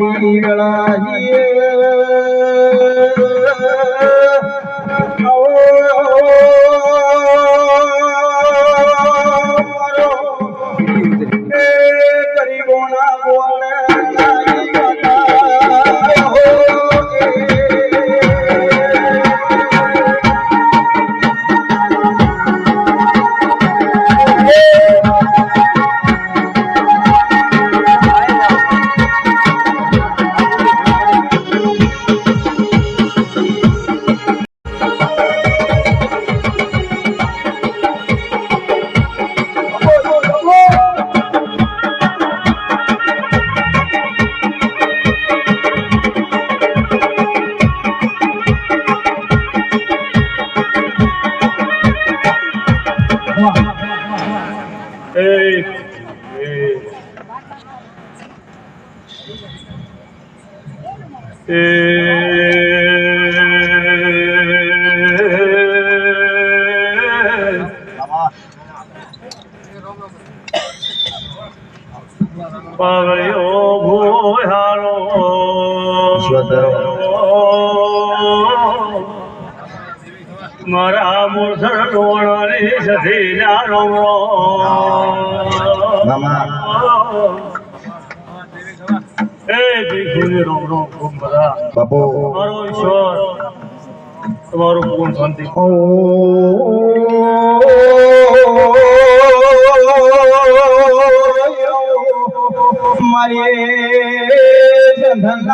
મારી Great. Great. Bye. મારા મૂર્ધર ડોણાની સધી જાણો એ ભીખુની રોમ રોમ ખૂબ બધા. બાપુ. મારો ઈશ્વર તમારું પૂર્ણ શાંતિ. મારી ખૂબ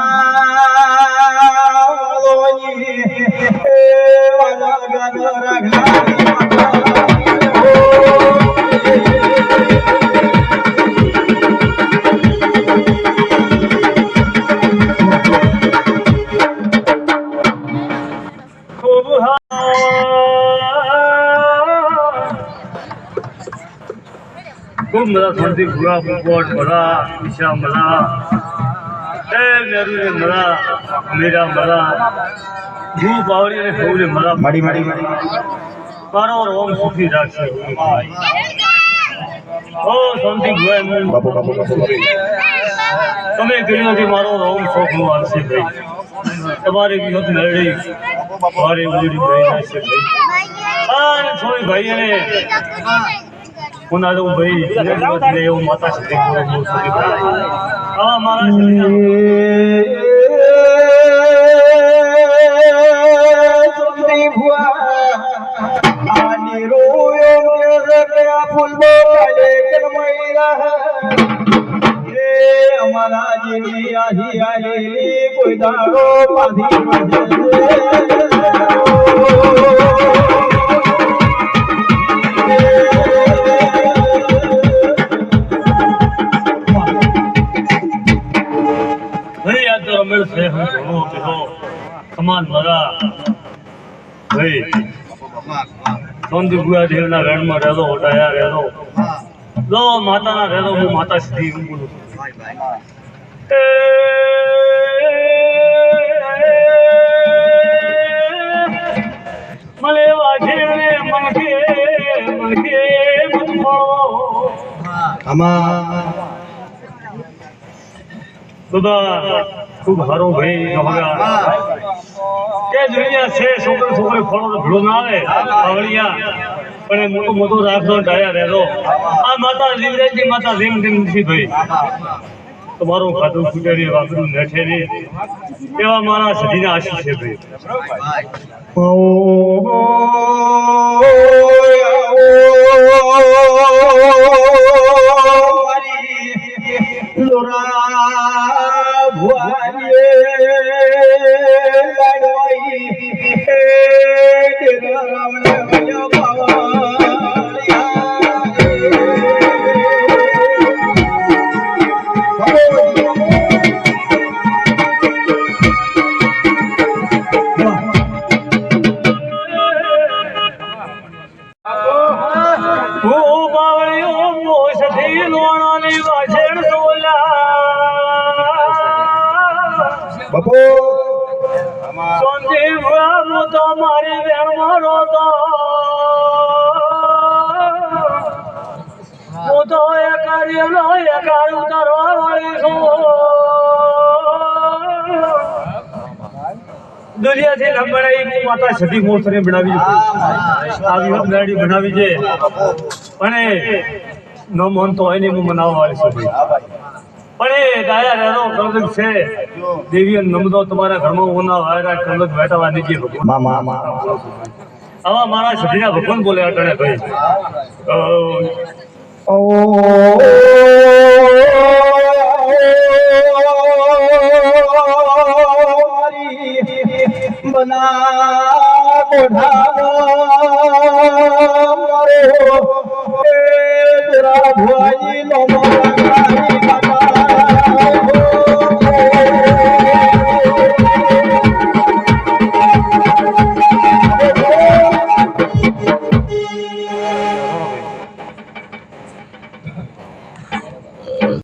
ખૂબ બધા શાંતિ પૂરા પોપટ બધા ઈશા મલા એ મેરુને મલા મીરા મલા હું બાવળી અને સૌને મલા માડી માડી મારો. રોમ સુખી રાખશે ઓ શાંતિ ભુવા બાપુ બાપુ બાપુ તમે કહ્યું નથી મારો રોમનું આવશે ભાઈ તમારી વિરોધ મેળવી મારી ઉડી ભાઈ નાશે ભાઈ આ છોડી ભાઈ અને ઉનાળો ભાઈ એવું માતા શક્તિ પૂરો મૂળ સુધી ભરાય. આવા મારા રે અમારા જીવની આહી આલી કોઈ દાડો પાધી રમેલ છે, હું ઘણો પેલો સમાન મારા. ભાઈ સોંદી ગુયા દેવના રણમાં રહેલો ઓટાયા રહેલો લો માતાના રહેલો હું માતા શ્રી હું બોલું મલે વાઘેણે મનકે મનકે મનમો આમાં બધા ખૂબ સારો ભાઈ કે દુનિયા છે છોકરો છોકરો ફળો તો ના આવે આવડિયા પણ એ મોટું મોટું રાખજો ડાયા રહેજો આ માતા જીવરાજની માતા રેમ રેમ ભાઈ તમારું ખાતું ફૂટેરી વાપરું નેઠે ને એવા મારા સદીના આશી છે ભાઈ હું બાવળીઓ મોસથી વાછેણ સોલા છોકરાનું તો મારી વેણમાં રોતો હું તો એ કાર્યનો એ કાર્ય કરવા વાળી છું દુનિયાથી લંબડાઈ માતા સતી મોસરે બનાવી આવી લંબડાઈ બનાવી છે પણ ન મન તો હોય ને હું મનાવવા વાળી છું. પણ એ ડાયા કલક છે. દેવીઓ નમદો તમારા ઘરમાં ઓના વાયરા કલક નીચે મા મા મા. આવા મારા સતીના ભગવાન બોલે અટણે ભાઈ. ઓ મારી બના મારો એ જરા